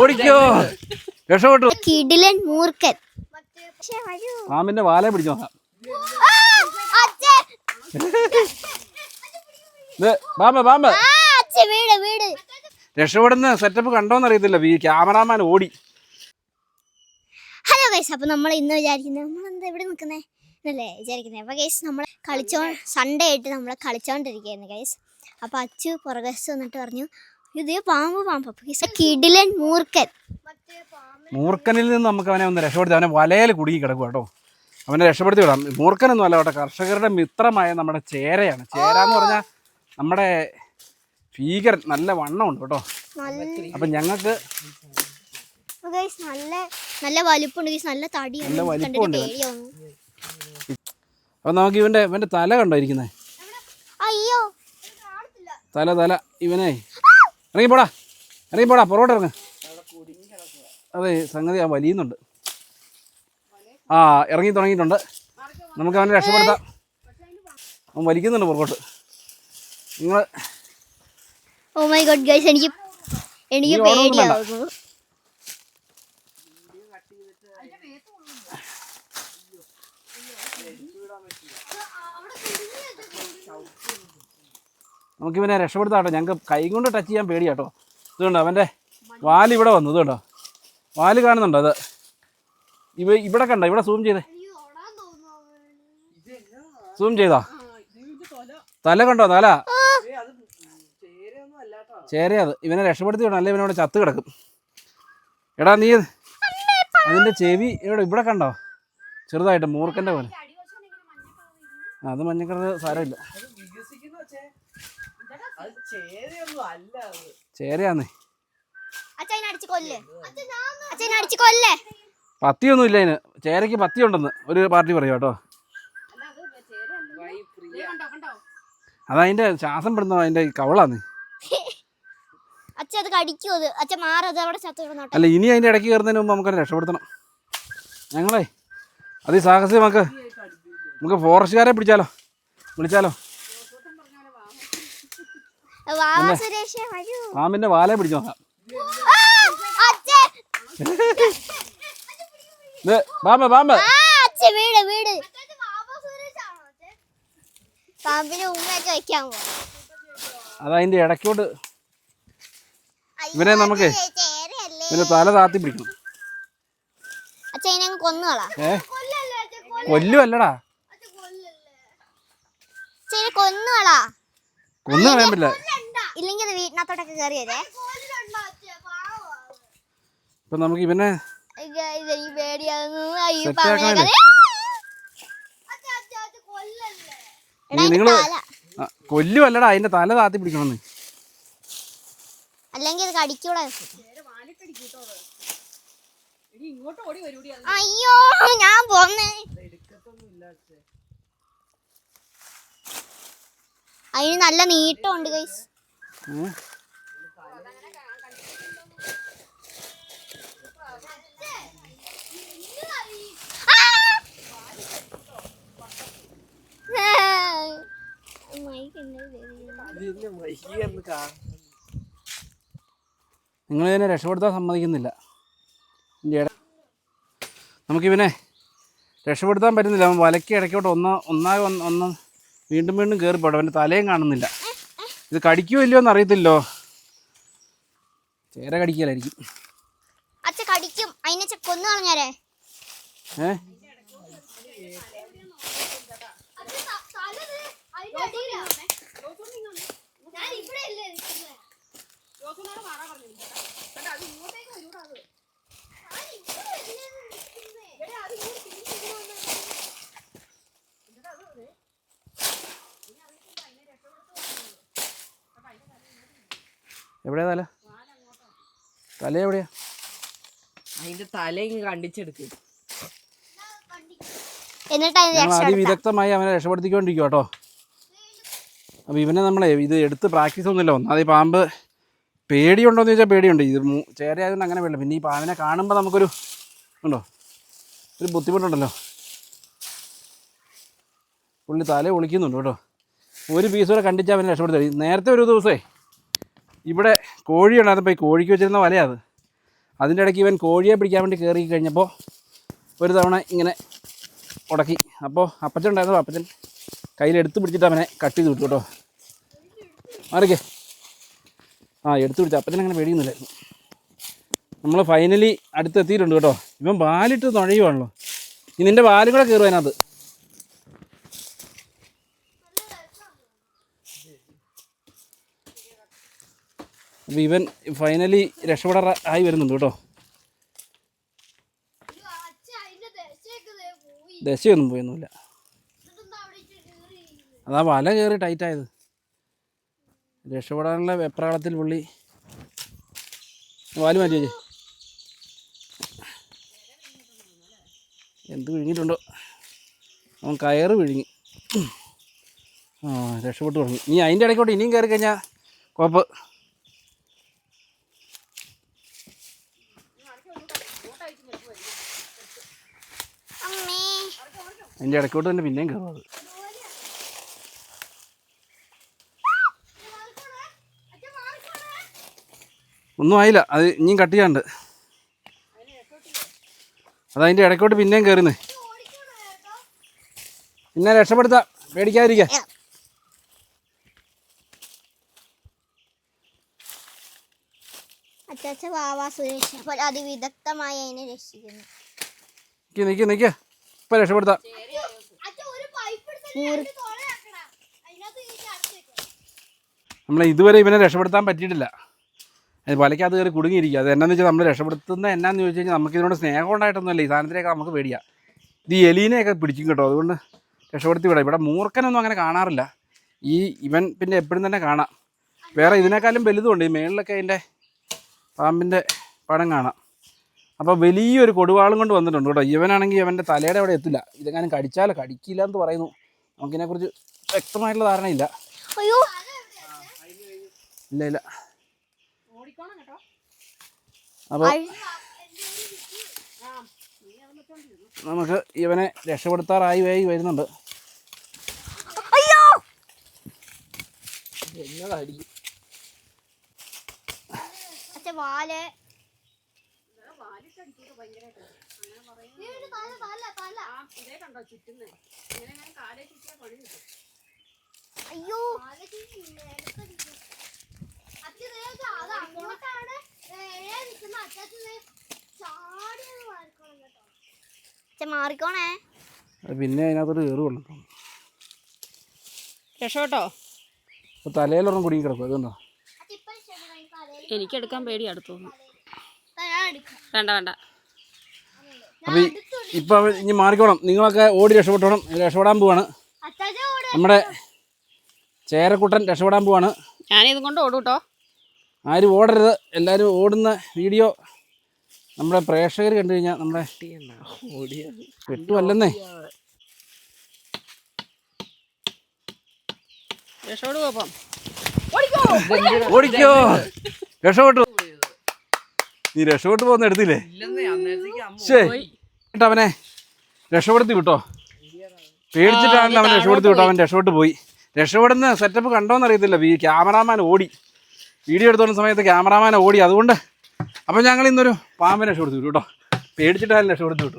ഓടിക്കോ. രക്ഷപ്പെട്ടു. കിടിലൻ മൂർഖൻ. പാമ്പിന്റെ വാല പിടിച്ചു. നോക്കാം വീട് വീട്. രക്ഷപ്പെടുന്ന സെറ്റപ്പ് കണ്ടോന്ന് അറിയത്തില്ല. ഈ ക്യാമറാമാൻ ഓടി. ഹലോ ഗൈസ് അപ്പൊ നമ്മൾ ഇന്ന് വിചാരിക്കുന്നത് നമ്മൾ എന്താ ഇവിടെ നിൽക്കുന്നേ? എന്നല്ലേ വിചാരിക്കുന്നത് അപ്പൊ ഗൈസ് നമ്മൾ കളിച്ചോ സൺഡേ ആയിട്ട് നമ്മൾ കളിച്ചോണ്ടിരിക്കുകയായിരുന്നു ഗൈസ് അപ്പൊ അച്ചു പുറകശത്ത് വന്നിട്ട് പറഞ്ഞു ഇതേ പാമ്പ് പാമ്പ്. കിടിലൻ മൂർക്കൻ മൂർക്കനിൽ നിന്ന് നമുക്ക് അവനെ ഒന്ന് രക്ഷപ്പെടുത്തി അവനെ വലയിൽ കുടുങ്ങി കിടക്കും കേട്ടോ. അവനെ രക്ഷപ്പെടുത്തി വിടാം. മൂർക്കനൊന്നും അല്ല കേട്ടോ കർഷകരുടെ മിത്രമായ നമ്മുടെ ചേരയാണ്. ചേര എന്ന് പറഞ്ഞാൽ നമ്മുടെ ഭീകരൻ നല്ല വണ്ണമുണ്ട് കേട്ടോ. അപ്പൊ ഞങ്ങൾക്ക് നല്ല നല്ല വലുപ്പുണ്ട് ഗൈസ് നല്ല തടി നല്ല വലിപ്പുണ്ട്. വലിപ്പമുണ്ട് അപ്പം നമുക്ക് ഇവന്റെ ഇവന്റെ തല കണ്ടോ ഇരിക്കുന്നേ? അയ്യോ. തല തല ഇവനെ. ഇറങ്ങി പോടാ. ഇറങ്ങി പോടാ പുറകോട്ട് ഇറങ്ങ. അതെ സംഗതി ആ വലിയുന്നുണ്ട്. ആ ഇറങ്ങി തുടങ്ങിയിട്ടുണ്ട്. നമുക്ക് അവനെ രക്ഷപ്പെടുത്താം. അവൻ വലിക്കുന്നുണ്ട് പുറകോട്ട്. നിങ്ങൾ ഓ മൈ ഗോഡ് ഗൈസ് എനിക്ക് എനിക്ക് പേടിയാവുന്നു നമുക്ക് ഇവനെ രക്ഷപ്പെടുത്താം കേട്ടോ ഞങ്ങൾക്ക് കൈ കൊണ്ട് ടച്ച് ചെയ്യാൻ പേടിയാട്ടോ. ഇതുകൊണ്ട് അവന്റെ വാൽ ഇവിടെ വന്നു ഇതുണ്ടോ? വാൽ കാണുന്നുണ്ടോ അത്? ഇവ ഇവിടെ കണ്ട? ഇവിടെ സൂം ചെയ്തേ. സൂം ചെയ്താ? തല കണ്ടോ? തല? ചേരയത് ഇവനെ രക്ഷപ്പെടുത്തി വിടണം. അല്ലെ ഇവനോട് ചത്ത് കിടക്കും. എടാ നീ അതിന്റെ ചെവി ഇവിടെ ഇവിടെ കണ്ടോ? ചെറുതായിട്ട് മൂർക്കന്റെ പോലെ. അത് മഞ്ഞക്കളർ സാരമില്ല. ചേരയാന്നേ. പത്തിയൊന്നും ഇല്ല അതിന്. ചേരയ്ക്ക് പത്തി ഉണ്ടെന്ന് ഒരു പാർട്ടി പറയും കേട്ടോ. അതതിന്റെ ശ്വാസം പെടുന്ന അതിന്റെ കവളാന്ന്. അല്ല ഇനി അതിന്റെ ഇടയ്ക്ക് കയറുന്നതിന് മുമ്പ് നമുക്ക് രക്ഷപ്പെടുത്തണം. ഞങ്ങളെ അതീ നമുക്ക് നമുക്ക് ഫോറസ്റ്റുകാരെ പിടിച്ചാലോ? വിളിച്ചാലോ? പാമ്പിന്റെ വാലെ പിടിച്ചു? നോക്കാം പാമ്പ് പാമ്പ് ആ, അച്ഛൻ വീട് വീട്. പാമ്പിന് ഉമ്മയൊക്കെ വെക്കാൻ പോവാ. അതതിന്റെ ഇടയ്ക്കോട്ട്. ഇവനെ നമുക്ക് ഇവന്റെ തല താത്തി ഏ? കൊല്ലുമല്ലടാ കൊന്നുകളാ. കൊന്നു കളയാൻ പറ്റില്ല. ഇല്ലെങ്കിൽ അത് വീട്ടിനകത്തോട്ടൊക്കെ കയറിയതേ വരേ ഇപ്പൊ നമുക്ക് ഇവനെ നിങ്ങൾ കൊല്ലുമല്ലടാ അതിന്റെ തല താത്തി പിടിക്കണമെന്ന്. അല്ലെങ്കിൽ കടിക്കൂടെ. അയ്യോ ഞാൻ പോന്നേ. അതിന് നല്ല നീട്ടമുണ്ട് ഗൈസ്? നിങ്ങൾ ഇതിനെ രക്ഷപ്പെടുത്താൻ സമ്മതിക്കുന്നില്ല നമുക്കിവനെ രക്ഷപ്പെടുത്താൻ പറ്റുന്നില്ല അവൻ വലയ്ക്ക് ഇടയ്ക്കോട്ട് ഒന്ന് ഒന്നായി ഒന്ന് ഒന്ന് വീണ്ടും വീണ്ടും കയറിപ്പോട്ടെ അവന്റെ തലയും കാണുന്നില്ല. ഇത് കടിക്കുമോ ഇല്ലയോ എന്ന് അറിയത്തില്ലോ ചേര കടിക്കലായിരിക്കും. അച്ഛ കടിക്കും. അതിനെ കൊന്നു കളഞ്ഞാലേ? ഏ? എവിടെയാ തല? തല എവിടെയാ? അതിന്റെ തലയും കണ്ടിച്ചെടുക്ക്. എന്നിട്ട് അതിന് അതിവിദഗ്ധമായി അവനെ രക്ഷപ്പെടുത്തിക്കൊണ്ടിരിക്കും കേട്ടോ അപ്പോൾ ഇവനെ നമ്മളെ ഇത് എടുത്ത് പ്രാക്ടീസ് ഒന്നുമില്ല. ഒന്നാമത് ഈ പാമ്പ് പേടിയുണ്ടോയെന്ന് ചോദിച്ചാൽ പേടിയുണ്ട്. ഇത് ചേരയായതുകൊണ്ട് അങ്ങനെ വേണ്ട പിന്നെ ഈ പാമ്പിനെ കാണുമ്പോൾ നമുക്കൊരു ഉണ്ടോ? ഒരു ബുദ്ധിമുട്ടുണ്ടല്ലോ. പുള്ളി തല ഒളിക്കുന്നുണ്ട് കേട്ടോ. ഒരു പീസ് കൂടെ കണ്ടിച്ചാൽ അവനെ രക്ഷപ്പെടുത്തി. നേരത്തെ ഒരു ദിവസമേ ഇവിടെ കോഴി ഉണ്ടായിരുന്നപ്പോൾ ഈ കോഴിക്ക് വെച്ചിരുന്ന വലയാത് അതിന്റെ ഇടയ്ക്ക് ഇവൻ കോഴിയെ പിടിക്കാൻ വേണ്ടി കയറി കഴിഞ്ഞപ്പോൾ ഒരു തവണ ഇങ്ങനെ ഉടക്കി. അപ്പോൾ അപ്പച്ചൻ ഉണ്ടായിരുന്നു. അപ്പച്ചൻ കയ്യിലെടുത്ത് പിടിച്ചിട്ട് അവനെ കട്ട് ചെയ്ത് വിട്ടു കേട്ടോ. മാറിക്കേ. ആ എടുത്ത് പിടിച്ചു. അപ്പച്ചൻ അങ്ങനെ പേടിയൊന്നുമില്ലായിരുന്നു നമ്മൾ ഫൈനലി അടുത്തെത്തിയിട്ടുണ്ട് കേട്ടോ. ഇവൻ വാലിട്ട് നുഴയുവാണല്ലോ. ഇനി നിന്റെ വാലും കൂടെ കയറും അപ്പോൾ ഇവൻ ഫൈനലി രക്ഷപ്പെടാൻ ആയി വരുന്നുണ്ട് കേട്ടോ. ദശയൊന്നും പോയൊന്നുമില്ല. അതാ വല കയറി ടൈറ്റായത് രക്ഷപ്പെടാനുള്ള വെപ്രാളത്തിൽ പുള്ളി വാൽ മാറ്റി വെച്ചേ. എന്ത് വിഴുങ്ങിയിട്ടുണ്ടോ? അവൻ കയറ് വിഴുങ്ങി. ആ രക്ഷപ്പെട്ടു തുടങ്ങി. ഇനി അതിന്റെ ഇടയ്ക്കോട്ട് ഇനിയും കയറി കഴിഞ്ഞാൽ കുഴപ്പം. അതിന്റെ ഇടയ്ക്കോട്ട് തന്നെ പിന്നെയും കയറും അത്. ഒന്നും ആയില്ല. അത് ഇനിയും കട്ട് ചെയ്യാണ്ട് അതതിന്റെ ഇടയ്ക്കോട്ട് പിന്നെയും കയറുന്നേ പിന്നെ രക്ഷപ്പെടുത്താം. പേടിക്കാതിരിക്ക. അച്ചാച്ച വാവാ സുരേഷ്. അപ്പോൾ അതിവിദഗ്ധമായി അതിനെ രക്ഷിക്കുന്നു. നിൽക്കുക നിൽക്കുക നിൽക്കുക ഇപ്പം രക്ഷപ്പെടുത്താം. നമ്മളെ ഇതുവരെ ഇവനെ രക്ഷപ്പെടുത്താൻ പറ്റിയിട്ടില്ല. അത് വലയ്ക്കകത്ത് കയറി കുടുങ്ങിയിരിക്കുക അത് എന്നാന്ന് വെച്ചാൽ നമ്മൾ രക്ഷപ്പെടുത്തുന്ന എന്നാന്ന് ചോദിച്ചു കഴിഞ്ഞാൽ നമുക്ക് ഇതിനോട് സ്നേഹം ഉണ്ടായിട്ടൊന്നുമല്ല. ഈ സാധനത്തിനൊക്കെ നമുക്ക് പേടിയാ. ഇത് എലീനെയൊക്കെ പിടിക്കും കേട്ടോ. അതുകൊണ്ട് രക്ഷപ്പെടുത്തി വിടാം ഇവിടെ മൂർഖനൊന്നും അങ്ങനെ കാണാറില്ല. ഈ ഇവൻ പിന്നെ എപ്പോഴും തന്നെ കാണാം. വേറെ ഇതിനേക്കാളും വലുതുണ്ട് ഈ മേളിലൊക്കെ അതിന്റെ പാമ്പിന്റെ പടം കാണാം. അപ്പോൾ വലിയൊരു കൊടുവാളും കൊണ്ട് വന്നിട്ടുണ്ട് കേട്ടോ. ഇവനാണെങ്കിൽ ഇവന്റെ തലയുടെ അവിടെ എത്തില്ല. ഇതെങ്ങാനും കടിച്ചാലോ? കടിക്കില്ല എന്ന് പറയുന്നു. നമുക്കിതിനെക്കുറിച്ച് വ്യക്തമായിട്ടുള്ള ധാരണയില്ല. അയ്യോ. ഇല്ല ഇല്ല. അപ്പോൾ നമുക്ക് ഇവനെ രക്ഷപ്പെടുത്താറായി ആയി വരുന്നുണ്ട്. ആ ഇതേ കണ്ടോ ചുറ്റുന്നേ. ഇങ്ങനെ ഞാൻ കാലേ ചുറ്റിയ പണി കിട്ടും അയ്യോ. അച്ഛൻ മാറിക്കോണേ. അത് പിന്നെ അതിനകത്തൊരു കയറി കൊള്ളു രക്ഷപ്പെട്ടോ? തലയിലൊരെണ്ണം കുടുങ്ങി കിടക്കും അതെന്താ എനിക്കെടുക്കാൻ പേടി അടുത്തോന്നു ഞാൻ എടുക്കാം വേണ്ട വേണ്ട. അപ്പോൾ ഇപ്പോൾ ഇനി മാറിക്കോണം. നിങ്ങളൊക്കെ ഓടി രക്ഷപ്പെട്ടോണം. രക്ഷപ്പെടാൻ പോവാണ്. നമ്മുടെ ചേരക്കുട്ടൻ രക്ഷപ്പെടാൻ പോവാണ്. ഞാനിതും കൊണ്ട് ഓടും കേട്ടോ ആരും ഓടരുത്. എല്ലാവരും ഓടുന്ന വീഡിയോ നമ്മുടെ പ്രേക്ഷകർ കണ്ടു കഴിഞ്ഞാൽ നമ്മുടെ വെട്ടുമല്ലെന്നേ രക്ഷപ്പെടുക അപ്പം? ഓടിക്കോ. രക്ഷപ്പെട്ടു. നീ രക്ഷപ്പെട്ട് പോകുന്ന എടുത്തില്ലേ? ശേ കേട്ടോ അവനെ രക്ഷപ്പെടുത്തി വിട്ടോ? പേടിച്ചിട്ടാണല്ലോ അവൻ രക്ഷപ്പെടുത്തി വിട്ടോ? അവൻ രക്ഷപ്പെട്ട് പോയി. രക്ഷപ്പെടുന്ന സെറ്റപ്പ് കണ്ടോന്ന് അറിയത്തില്ല. ഈ ക്യാമറാമാൻ ഓടി. വീഡിയോ എടുത്തോണ്ട സമയത്ത് ക്യാമറാമാൻ ഓടി. അതുകൊണ്ട് അപ്പം ഞങ്ങൾ ഇന്നൊരു പാമ്പിനെ രക്ഷപ്പെടുത്തി വിട്ടു കേട്ടോ. പേടിച്ചിട്ടാലും രക്ഷപ്പെടുത്തി വിട്ടു